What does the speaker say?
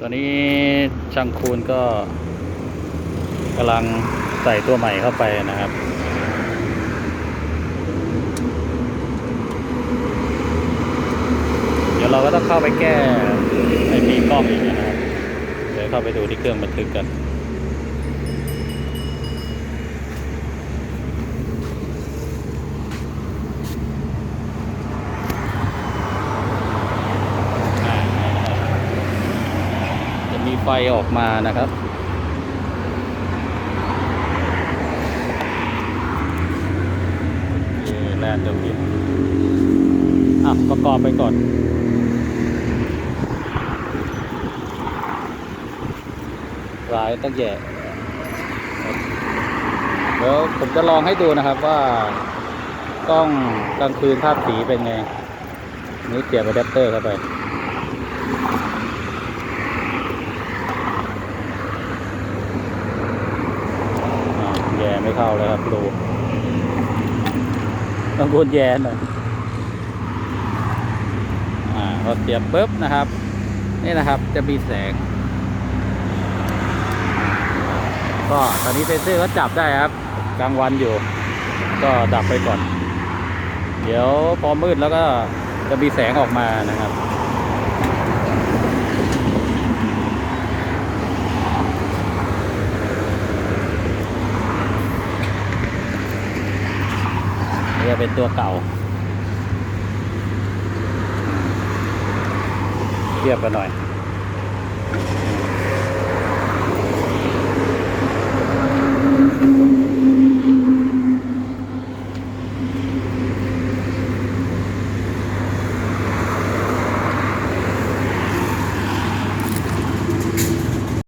ตอนนี้ช่างคูนก็กำลังใส่ตัวใหม่เข้าไปนะครับ เดี๋ยวเราก็ต้องเข้าไปแก้ไอ้มีกล้องอีกนะครับ เดี๋ยวเข้าไปดูที่เครื่องบันทึกกัน อ่าจะมี ไฟออกมานะครับ แลนด์เดี๋ยวพิมอะประกอบไปก่อนร้ายตั้งแย่เดี๋ยวผมจะลองให้ดูนะครับว่ากล้องกลางคืนภาพสีเป็นไง นี่เสียบอะแดปเตอร์เข้าไป อ่าแย่ ไม่เข้าเลยครับดูต้องกดแย่หน่อยอ่าพอเสียบปุ๊บนะครับ นี่นะครับจะมีแสง ก็ตอนนี้เซนเซอร์ก็จับได้ครับกลางวันอยู่ ก็ดับไปก่อน เดี๋ยวพอมืดแล้วก็จะมีแสงออกมานะครับ จะเป็นตัวเก่าเทียบกันหน่อย